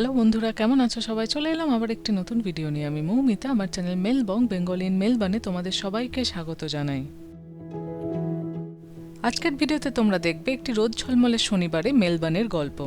Hello বন্ধুরা, কেমন আছো? সবাই চলে এলাম আবার একটি নতুন ভিডিও নিয়ে। আমি মৌমিতা, আমার চ্যানেল মেলবং বেঙ্গলি ইন মেলবানে তোমাদের সবাইকে স্বাগত জানাই। আজকের ভিডিওতে তোমরা দেখবে একটি রোদ ঝলমলে শনিবারে মেলবানের গল্প।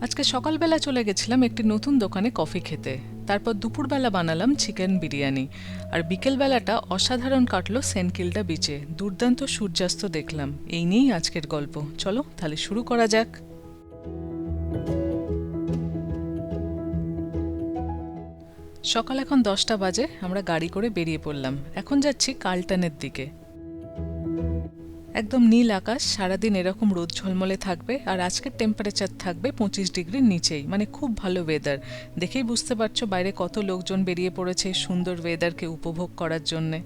আজকে সকালবেলা চলে গেছিলাম একটি নতুন দোকানে কফি খেতে। তারপর দুপুরবেলা বানালাম চিকেন বিরিয়ানি। আর বিকেলবেলাটা অসাধারণ কাটলো সেনকিল্ডা বিচে দুর্দান্ত সূর্যাস্ত দেখলাম। এই নিয়েই আজকের গল্প। চলো তাহলে শুরু করা যাক। সকাল এখন দশটা বাজে, আমরা গাড়ি করে বেরিয়ে পড়লাম। এখন যাচ্ছি কালটানের দিকে। একদম নীল আকাশ, সারাদিন এরকম রোদ ঝলমলে থাকবে, আর আজকের টেম্পারেচার থাকবে পঁচিশ ডিগ্রির নিচেই মানে খুব ভালো ওয়েদার দেখেই বুঝতে পারছ বাইরে কত লোকজন বেরিয়ে পড়েছে সুন্দর ওয়েদারকে উপভোগ করার জন্যে।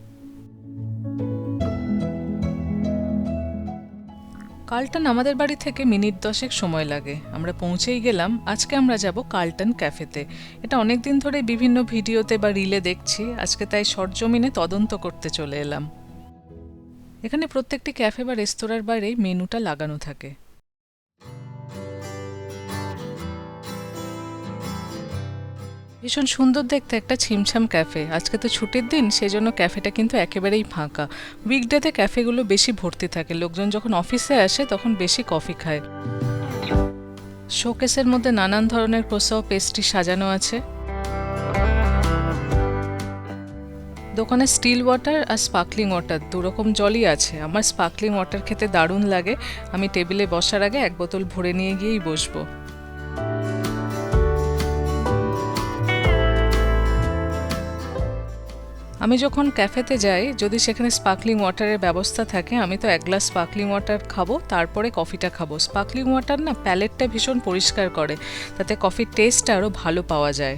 কালটন আমাদের বাড়ি থেকে মিনিট দশেক সময় লাগে। আমরা পৌঁছেই গেলাম, আজকে আমরা যাব কালটন ক্যাফেতে। এটা অনেক দিন ধরে বিভিন্ন ভিডিওতে বা রিলে দেখছি, আজকে তাই সরজমিনে তদন্ত করতে চলে এলাম। এখানে প্রত্যেকটি ক্যাফে বা রেস্তোরাঁর বাইরে মেনুটা লাগানো থাকে। ভীষণ সুন্দর দেখতে একটা ছিমছাম ক্যাফে। আজকে তো ছুটির দিন সেই জন্য ক্যাফেটা কিন্তু একেবারেই ফাঁকা। উইকডেতে ক্যাফেগুলো বেশি ভর্তি থাকে। লোকজন যখন অফিসে আসে, তখন বেশি কফি খায়। শোকেসের মধ্যে নানান ধরনের ক্রোসাও পেস্ট্রি সাজানো আছে। দোকানে স্টিল ওয়াটার আর স্পার্কলিং ওয়াটার দুরকম জলই আছে। আমার স্পার্কলিং ওয়াটার খেতে দারুণ লাগে। আমি টেবিলে বসার আগে এক বোতল ভরে নিয়ে গিয়েই বসবো। আমি যখন ক্যাফেতে যাই, যদি সেখানে স্পার্কলিং ওয়াটারের ব্যবস্থা থাকে, আমি তো এক গ্লাস স্পার্কলিং ওয়াটার খাব, তারপরে কফিটা খাব। স্পার্কলিং ওয়াটার না, প্যালেটটা ভীষণ পরিষ্কার করে, তাতে কফির টেস্টটা আরও ভালো পাওয়া যায়।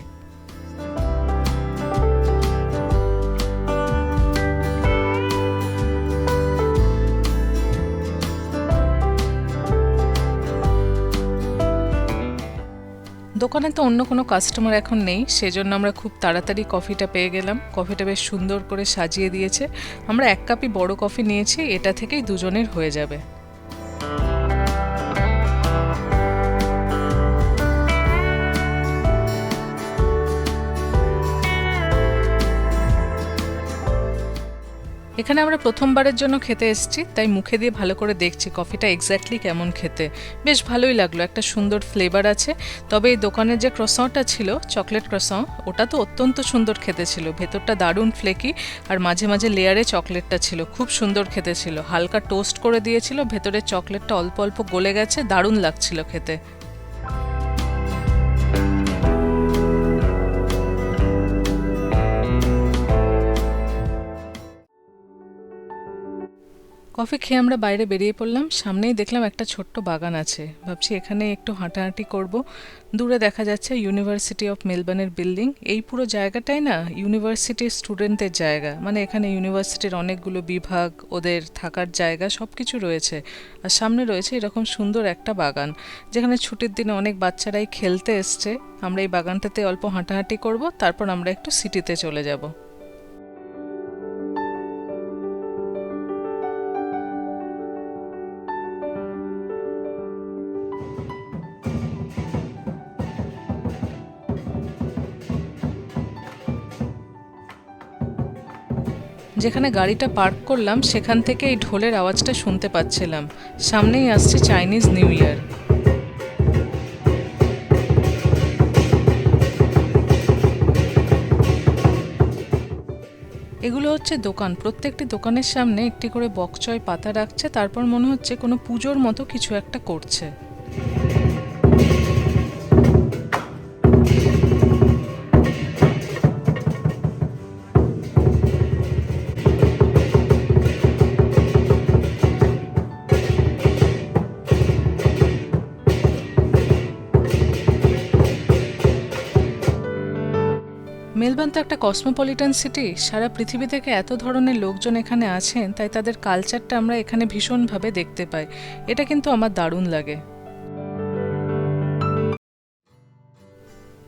দোকানে তো অন্য কোনো কাস্টমার এখন নেই, সেজন্য আমরা খুব তাড়াতাড়ি কফিটা পেয়ে গেলাম। কফিটা বেশ সুন্দর করে সাজিয়ে দিয়েছে। আমরা এক কাপই বড় কফি নিয়েছি, এটা থেকেই দুজনের হয়ে যাবে। এখানে আমরা প্রথমবারের জন্য খেতে এসেছি, তাই মুখে দিয়ে ভালো করে দেখছি কফিটা এক্স্যাক্টলি কেমন খেতে। বেশ ভালোই লাগল, একটা সুন্দর ফ্লেভার আছে। তবে এই দোকানের যে ক্রসাঁটা ছিল চকলেট ক্রসাঁ ওটা তো অত্যন্ত সুন্দর খেতে ছিল। ভেতরটা দারুণ ফ্লেকি আর মাঝে মাঝে লেয়ারে চকলেটটা ছিল। খুব সুন্দর খেতে ছিল। হালকা টোস্ট করে দিয়েছিল ভেতরে চকলেটটা অল্প অল্প গলে গেছে, দারুণ লাগছিল খেতে। কফি খেয়ে আমরা বাইরে বেরিয়ে পড়লাম। সামনেই দেখলাম একটা ছোট্ট বাগান আছে। ভাবছি এখানে একটু হাঁটাহাঁটি করব। দূরে দেখা যাচ্ছে ইউনিভার্সিটি অফ মেলবার্নের বিল্ডিং এই পুরো জায়গাটাই না ইউনিভার্সিটির স্টুডেন্টদের জায়গা। মানে এখানে ইউনিভার্সিটির অনেকগুলো বিভাগ, ওদের থাকার জায়গা সব কিছু রয়েছে। আর সামনে রয়েছে এরকম সুন্দর একটা বাগান, যেখানে ছুটির দিনে অনেক বাচ্চারাই খেলতে এসছে। আমরা এই বাগানটাতে অল্প হাঁটাহাঁটি করব, তারপর আমরা একটু সিটিতে চলে যাব। যেখানে গাড়িটা পার্ক করলাম, সেখান থেকে এই ঢোলের আওয়াজটা শুনতে পাচ্ছিলাম। সামনেই আসছে চাইনিজ নিউ ইয়ার। এগুলো হচ্ছে দোকান। প্রত্যেকটি দোকানের সামনে একটি করে বকচয় পাতা রাখছে। তারপর মনে হচ্ছে কোনো পুজোর মতো কিছু একটা করছে। মেলবার্ন তো একটা কসমোপলিটন সিটি। সারা পৃথিবী থেকে এত ধরনের লোকজন এখানে আছেন, তাই তাদের কালচারটা আমরা এখানে ভীষণভাবে দেখতে পাই। এটা কিন্তু আমার দারুণ লাগে।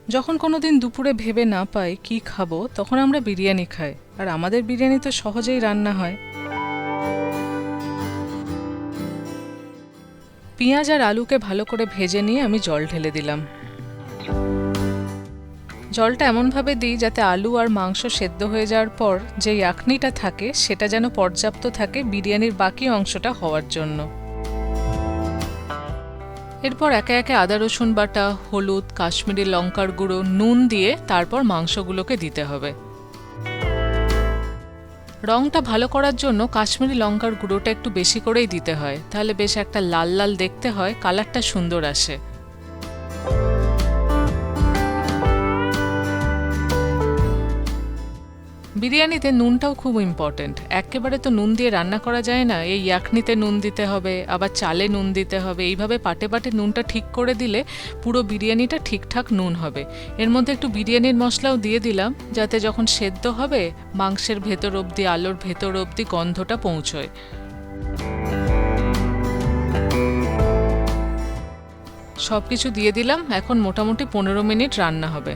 যখন কোনো দিন দুপুরে ভেবে না পাই কি খাব, তখন আমরা বিরিয়ানি খাই। আর আমাদের বিরিয়ানি তো সহজেই রান্না হয়। পেঁয়াজ আর আলুকে ভালো করে ভেজে নিয়ে আমি জল ঢেলে দিলাম। জলটা এমনভাবে দিই যাতে আলু আর মাংস সেদ্ধ হয়ে যাওয়ার পর যে ইয়াকনিটা থাকে, সেটা যেন পর্যাপ্ত থাকে বিরিয়ানির বাকি অংশটা হওয়ার জন্য। এরপর একে একে আদা, রসুন বাটা, হলুদ, কাশ্মীরি লঙ্কার গুঁড়ো, নুন দিয়ে তারপর মাংসগুলোকে দিতে হবে। রংটা ভালো করার জন্য কাশ্মীরি লঙ্কার গুঁড়োটা একটু বেশি করেই দিতে হয়। তাহলে বেশ একটা লাল লাল দেখতে হয়, কালারটা সুন্দর আসে। বিরিয়ানিতে নুনটাও খুব ইম্পর্টেন্ট একেবারে তো নুন দিয়ে রান্না করা যায় না, এই ইয়াকনিতে নুন দিতে হবে, আবার চালে নুন দিতে হবে, এইভাবে পাটে পাটে নুনটা ঠিক করে দিলে পুরো বিরিয়ানিটা ঠিকঠাক নুন হবে। এর মধ্যে একটু বিরিয়ানির মশলাও দিয়ে দিলাম, যাতে যখন সেদ্ধ হবে, মাংসের ভেতর অবধি, আলোর ভেতর অবধি গন্ধটা পৌঁছয়। সব কিছু দিয়ে দিলাম, এখন মোটামুটি পনেরো মিনিট রান্না হবে।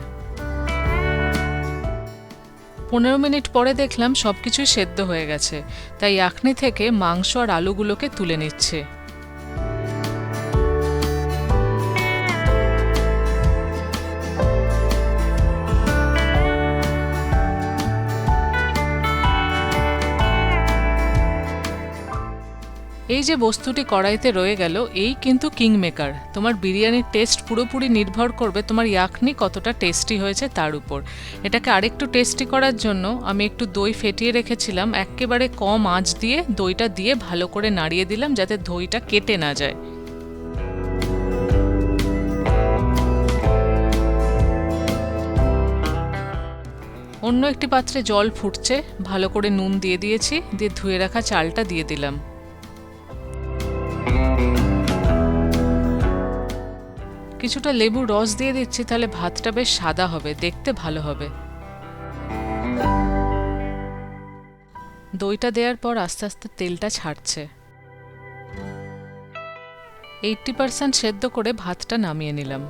পনেরো মিনিট পরে দেখলাম সব কিছুই সেদ্ধ হয়ে গেছে, তাই আখনি থেকে মাংস আর আলুগুলোকে তুলে নিচ্ছে। এই যে বস্তুটি কড়াইতে রয়ে গেল, এই কিন্তু কিং মেকার তোমার বিরিয়ানির টেস্ট পুরোপুরি নির্ভর করবে তোমার ইয়াকনি কতটা টেস্টি হয়েছে তার উপর। এটাকে আরেকটু টেস্টি করার জন্য আমি একটু দই ফেটিয়ে রেখেছিলাম, একেবারে কম আঁচ দিয়ে দইটা দিয়ে ভালো করে নাড়িয়ে দিলাম যাতে দইটা কেটে না যায়। অন্য একটি পাত্রে জল ফুটছে, ভালো করে নুন দিয়ে দিয়েছি, দিয়ে ধুয়ে রাখা চালটা দিয়ে দিলাম। কিছুটা লেবু রস দিয়ে দিচ্ছি, তাহলে ভাতটা বেশ সাদা হবে, দেখতে ভালো হবে। দইটা দেওয়ার পর আস্তে আস্তে তেলটা ছাড়ছে। এইটটি পার্সেন্ট সেদ্ধ করে ভাতটা নামিয়ে নিলাম।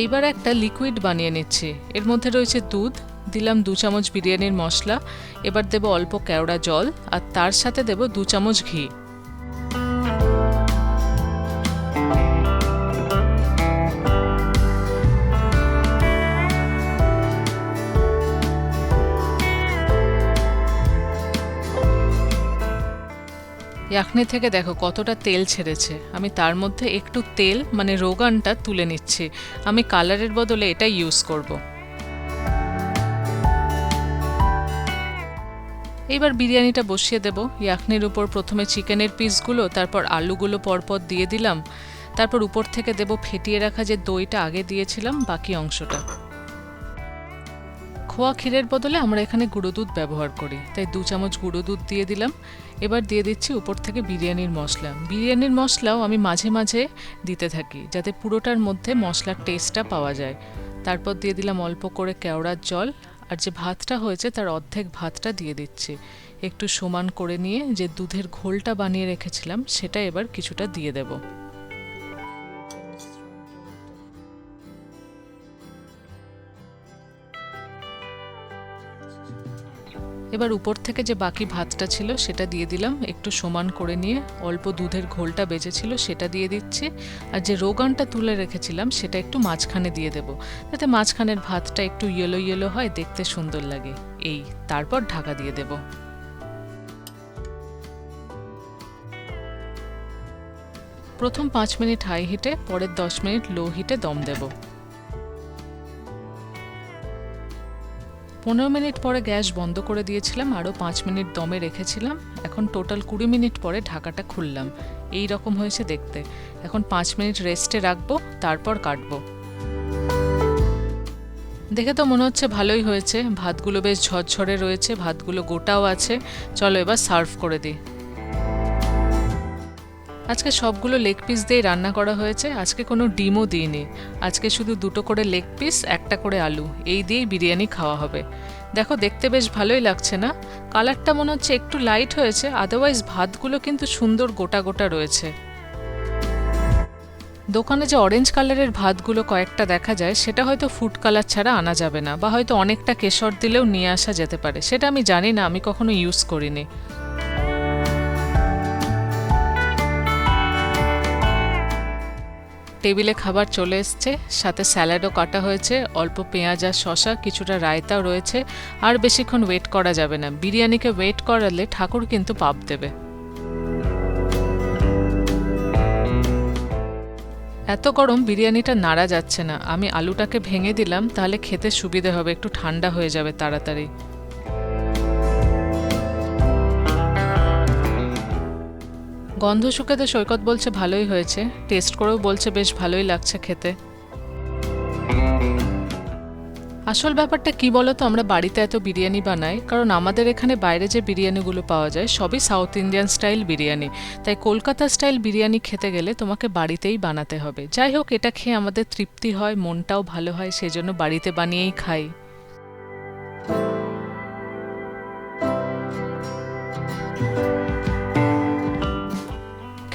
এইবার একটা লিকুইড বানিয়ে নিচ্ছি। এর মধ্যে রয়েছে দুধ, দিলাম দু চামচ বিরিয়ানির মশলা, এবার দেব অল্প কেওড়া জল, আর তার সাথে দেব দু চামচ ঘি। ইয়াখনি থেকে দেখো কতটা তেল ছেড়েছে। আমি তার মধ্যে একটু তেল মানে রোগানটা তুলে নিচ্ছি। আমি কালারের বদলে এটা ইউজ করব। এইবার বিরিয়ানিটা বসিয়ে দেব। ইয়াখনির উপর প্রথমে চিকেনের পিসগুলো তারপর আলুগুলো পরপর দিয়ে দিলাম। তারপর উপর থেকে দেব ফেটিয়ে রাখা যে দইটা আগে দিয়েছিলাম, বাকি অংশটা। খোয়া ক্ষীরের বদলে আমরা এখানে গুঁড়ো দুধ ব্যবহার করি। তাই দু চামচ গুঁড়ো দুধ দিয়ে দিলাম। এবার দিয়ে দিচ্ছি উপর থেকে বিরিয়ানির মশলা। বিরিয়ানির মশলাও আমি মাঝে মাঝে দিতে থাকি, যাতে পুরোটার মধ্যে মশলার টেস্টটা পাওয়া যায়। তারপর দিয়ে দিলাম অল্প করে কেওড়ার জল, আর যে ভাতটা হয়েছে তার অর্ধেক ভাতটা দিয়ে দিচ্ছি। একটু সমান করে নিয়ে যে দুধের ঘোলটা বানিয়ে রেখেছিলাম, সেটা এবার কিছুটা দিয়ে দেবো। এবার উপর থেকে যে বাকি ভাতটা ছিল সেটা দিয়ে দিলাম। একটু সমান করে নিয়ে অল্প দুধের ঘোলটা বেঁচেছিল সেটা দিয়ে দিচ্ছি। আর যে রোগানটা তুলে রেখেছিলাম সেটা একটু মাঝখানে দিয়ে দেবো। যাতে মাঝখানের ভাতটা একটু ইয়েলো ইয়েলো হয়, দেখতে সুন্দর লাগে। এই, তারপর ঢাকা দিয়ে দেবো। প্রথম পাঁচ মিনিট হাই হিটে পরের দশ মিনিট লো হিটে দম দেবো। পনেরো মিনিট পরে গ্যাস বন্ধ করে দিয়েছিলাম আরও পাঁচ মিনিট দমে রেখেছিলাম। এখন টোটাল কুড়ি মিনিট পরে ঢাকাটা খুললাম। এই রকম হয়েছে দেখতে। এখন পাঁচ মিনিট রেস্টে রাখব, তারপর কাটবো। দেখে তো মনে হচ্ছে ভালোই হয়েছে। ভাতগুলো বেশ ঝরঝরে রয়েছে, ভাতগুলো গোটাও আছে। চলো এবার সার্ভ করে দিই। আজকে সবগুলো লেগ পিস দিয়েই রান্না করা হয়েছে। আজকে কোনো ডিমও দিইনি। আজকে শুধু দুটো করে লেগ পিস একটা করে আলু। এই দিয়েই বিরিয়ানি খাওয়া হবে। দেখো, দেখতে বেশ ভালোই লাগছে না? কালারটা মনে হচ্ছে একটু লাইট হয়েছে আদারওয়াইজ ভাতগুলো কিন্তু সুন্দর গোটা গোটা রয়েছে। দোকানে যে অরেঞ্জ কালারের ভাতগুলো কয়েকটা দেখা যায়, সেটা হয়তো ফুড কালার ছাড়া আনা যাবে না, বা হয়তো অনেকটা কেশর দিলেও নিয়ে আসা যেতে পারে। সেটা আমি জানি না, আমি কখনো ইউজ করিনি। টেবিলে খাবার চলে এসছে, সাথে স্যালাডও কাটা হয়েছে, অল্প পেঁয়াজ আর শশা কিছুটা রায়তাও রয়েছে, আর বেশিক্ষণ ওয়েট করা যাবে না। বিরিয়ানিকে ওয়েট করালে ঠাকুর কিন্তু পাপ দেবে। এত গরম বিরিয়ানিটা নাড়া যাচ্ছে না। আমি আলুটাকে ভেঙে দিলাম, তাহলে খেতে সুবিধে হবে, একটু ঠান্ডা হয়ে যাবে তাড়াতাড়ি। গন্ধ শুকেতে সৈকত বলছে ভালোই হয়েছে। টেস্ট করেও বলছে বেশ ভালোই লাগছে খেতে। আসল ব্যাপারটা কি বলো তো আমরা বাড়িতে এত বিরিয়ানি বানাই, কারণ আমাদের এখানে বাইরে যে বিরিয়ানিগুলো পাওয়া যায়, সবই সাউথ ইন্ডিয়ান স্টাইল বিরিয়ানি। তাই কলকাতা স্টাইল বিরিয়ানি খেতে গেলে তোমাকে বাড়িতেই বানাতে হবে। যাই হোক, এটা খেয়ে আমাদের তৃপ্তি হয়, মনটাও ভালো হয়, সেজন্য বাড়িতে বানিয়েই খাই।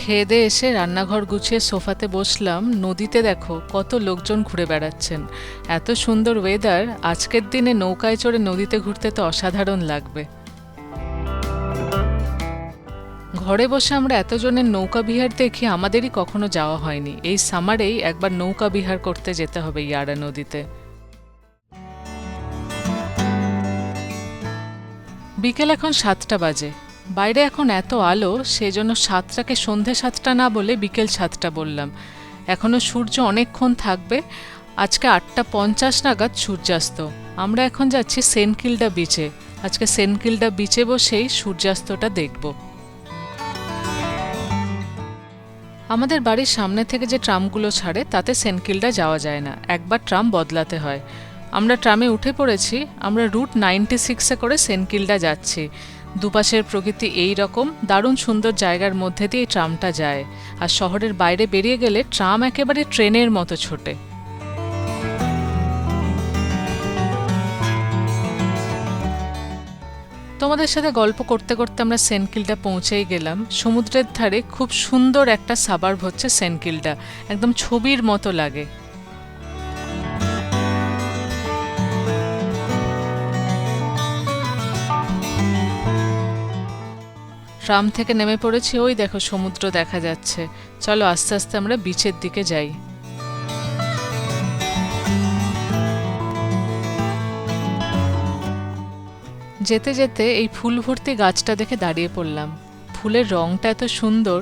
খেয়ে দিয়ে এসে রান্নাঘর গুছিয়ে সোফাতে বসলাম। নদীতে দেখো, কত লোকজন ঘুরে বেড়াচ্ছেন। এত সুন্দর ওয়েদার আজকের দিনে নৌকায় চড়ে নদীতে ঘুরতে তো অসাধারণ লাগবে। ঘরে বসে আমরা এতজনের নৌকা বিহার দেখি আমাদেরই কখনো যাওয়া হয়নি। এই সামারেই একবার নৌকা বিহার করতে যেতে হবে ইয়ারা নদীতে। বিকেল এখন সাতটা বাজে। বাইরে এখন এত আলো, সেজন্য সাতটাকে সন্ধে সাতটা না বলে বিকেল সাতটা বললাম। এখনও সূর্য অনেকক্ষণ থাকবে, আজকে আটটা পঞ্চাশ নাগাদ সূর্যাস্ত। আমরা এখন যাচ্ছি সেনকিল্ডা বিচে আজকে সেনকিল্ডা বিচে বসেই সূর্যাস্তটা দেখব। আমাদের বাড়ির সামনে থেকে যে ট্রামগুলো ছাড়ে, তাতে সেনকিল্ডা যাওয়া যায় না। একবার ট্রাম বদলাতে হয়। আমরা ট্রামে উঠে পড়েছি, আমরা রুট নাইনটি সিক্সে করে সেনকিল্ডা যাচ্ছি। দুপাশের প্রকৃতি এই রকম, দারুণ সুন্দর জায়গার মধ্যে দিয়ে ট্রামটা যায়। আর শহরের বাইরে বেরিয়ে গেলে ট্রাম একেবারে ট্রেনের মতো ছোটে। তোমাদের সাথে গল্প করতে করতে আমরা সেনকিলটা পৌঁছেই গেলাম। সমুদ্রের ধারে খুব সুন্দর একটা সাবার্ব হচ্ছে সেনকিলটা। একদম ছবির মতো লাগে। ট্রাম থেকে নেমে পড়েছি, ওই দেখো সমুদ্র দেখা যাচ্ছে। চলো আস্তে আস্তে আমরা বিচের দিকে যাই। যেতে যেতে এই ফুল ভর্তি গাছটা দেখে দাঁড়িয়ে পড়লাম। ফুলের রংটা এত সুন্দর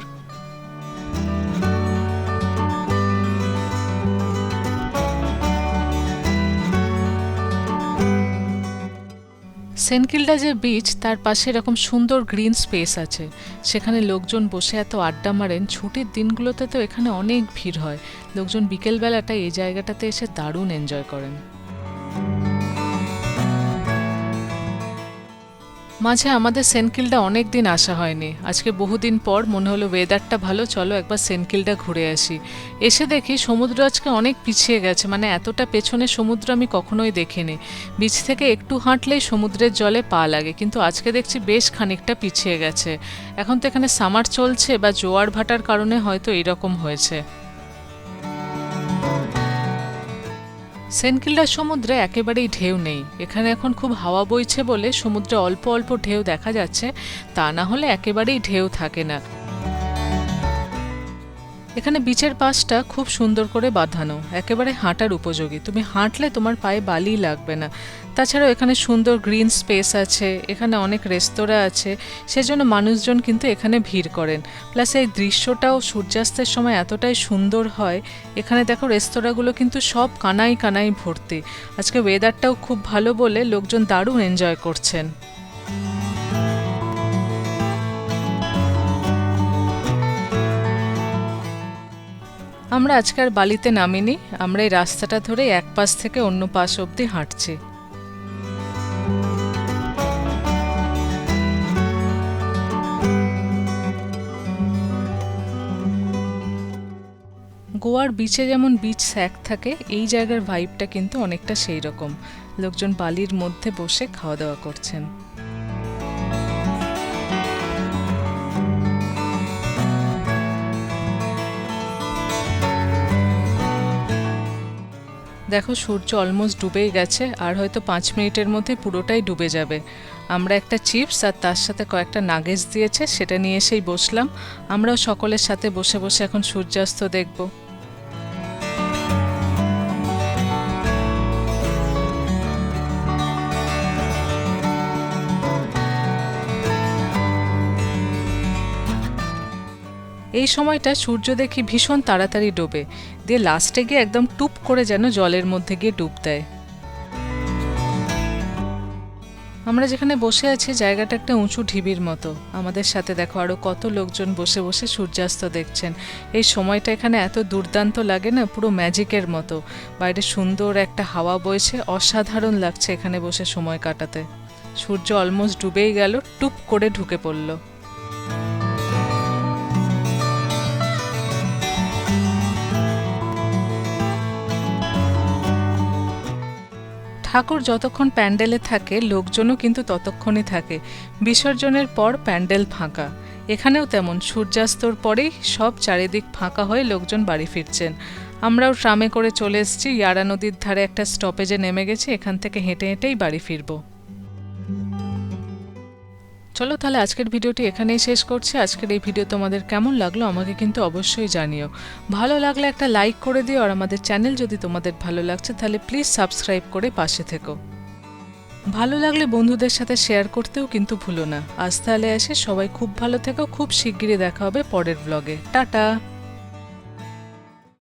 সেনকিল্ডা যে বিচ তার পাশে এরকম সুন্দর গ্রিন স্পেস আছে। সেখানে লোকজন বসে এত আড্ডা মারেন, ছুটির দিনগুলোতে তো এখানে অনেক ভিড় হয়। লোকজন বিকেলবেলাটা এই জায়গাটাতে এসে দারুণ এনজয় করেন। মাঝে আমাদের সেনকিলটা অনেক দিন আসা হয়নি। আজকে বহুদিন পর মনে হলো ওয়েদারটা ভালো, চলো একবার সেনকিলটা ঘুরে আসি। এসে দেখি সমুদ্র আজকে অনেক পিছিয়ে গেছে মানে এতটা পেছনে সমুদ্র আমি কখনোই দেখিনি। বিচ থেকে একটু হাঁটলেই সমুদ্রের জলে পা লাগে, কিন্তু আজকে দেখছি বেশ খানিকটা পিছিয়ে গেছে। এখন তো এখানে সামার চলছে বা জোয়ার ভাটার কারণে হয়তো এরকম হয়েছে। সেনকিল্ডার সমুদ্রে একেবারেই ঢেউ নেই। এখানে এখন খুব হাওয়া বইছে বলে সমুদ্রে অল্প অল্প ঢেউ দেখা যাচ্ছে, তা না হলে একেবারেই ঢেউ থাকে না। এখানে বিচের পাশটা খুব সুন্দর করে বাঁধানো, একেবারে হাঁটার উপযোগী। তুমি হাঁটলে তোমার পায়ে বালি লাগবে না। তাছাড়াও এখানে সুন্দর গ্রিন স্পেস আছে, এখানে অনেক রেস্তোরাঁ আছে, সেজন্য মানুষজন কিন্তু এখানে ভিড় করেন। প্লাস এই দৃশ্যটাও সূর্যাস্তের সময় এতটাই সুন্দর হয়, এখানে দেখো রেস্তোরাঁগুলো কিন্তু সব কানাই কানাই ভর্তি। আজকে ওয়েদারটাও খুব ভালো বলে লোকজন দারুণ এনজয় করছেন। আমরা আজকাল বালিতে নামিনি, আমরা এই রাস্তাটা ধরে এক পাশ থেকে অন্য পাশ অবধি হাঁটছি। গোয়ার বিচে যেমন বিচ স্যাক থাকে, এই জায়গার ভাইবটা কিন্তু অনেকটা সেই রকম লোকজন বালির মধ্যে বসে খাওয়া দাওয়া করছেন। দেখো, সূর্য অলমোস্ট ডুবেই গেছে, আর হয়তো পাঁচ মিনিটের মধ্যে পুরোটাই ডুবে যাবে। আমরা একটা চিপস আর তার সাথে কয়েকটা নাগেজ দিয়েছে, সেটা নিয়ে এসেই বসলাম। আমরাও সকলের সাথে বসে বসে এখন সূর্যাস্ত দেখব। এই সময়টা সূর্য দেখি ভীষণ তাড়াতাড়ি ডোবে। দিয়ে লাস্টে গিয়ে একদম টুপ করে যেন জলের মধ্যে গিয়ে ডুব দেয়। আমরা যেখানে বসে আছি, জায়গাটা একটা উঁচু ঢিবির মতো। আমাদের সাথে দেখো আরও কত লোকজন বসে বসে সূর্যাস্ত দেখছেন। এই সময়টা এখানে এত দুর্দান্ত লাগে না, পুরো ম্যাজিকের মতো। বাইরে সুন্দর একটা হাওয়া বইছে, অসাধারণ লাগছে এখানে বসে সময় কাটাতে। সূর্য অলমোস্ট ডুবেই গেল, টুপ করে ঢুকে পড়ল। ঠাকুর যতক্ষণ প্যান্ডেলে থাকে, লোকজনও কিন্তু ততক্ষণই থাকে। বিসর্জনের পর প্যান্ডেল ফাঁকা। এখানেও তেমন সূর্যাস্তর পরেই সব চারিদিক ফাঁকা হয়ে লোকজন বাড়ি ফিরছেন। আমরাও ট্রামে করে চলে এসেছি। ইয়ারা নদীর ধারে একটা স্টপেজে নেমে গেছি। এখান থেকে হেঁটে হেঁটেই বাড়ি ফিরবো। চলো তাহলে আজকের ভিডিওটি এখানেই শেষ করছি। আজকের এই ভিডিও তোমাদের কেমন লাগল আমাকে কিন্তু অবশ্যই জানিও। ভালো লাগলে একটা লাইক করে দিও আর আমাদের চ্যানেল যদি তোমাদের ভালো লাগছে তাহলে প্লিজ সাবস্ক্রাইব করে পাশে থেকো। ভালো লাগলে বন্ধুদের সাথে শেয়ার করতেও কিন্তু ভুলো না। আজ তাহলে এসে সবাই খুব ভালো থেকো, খুব শিগগিরই দেখা হবে পরের ব্লগে টাটা!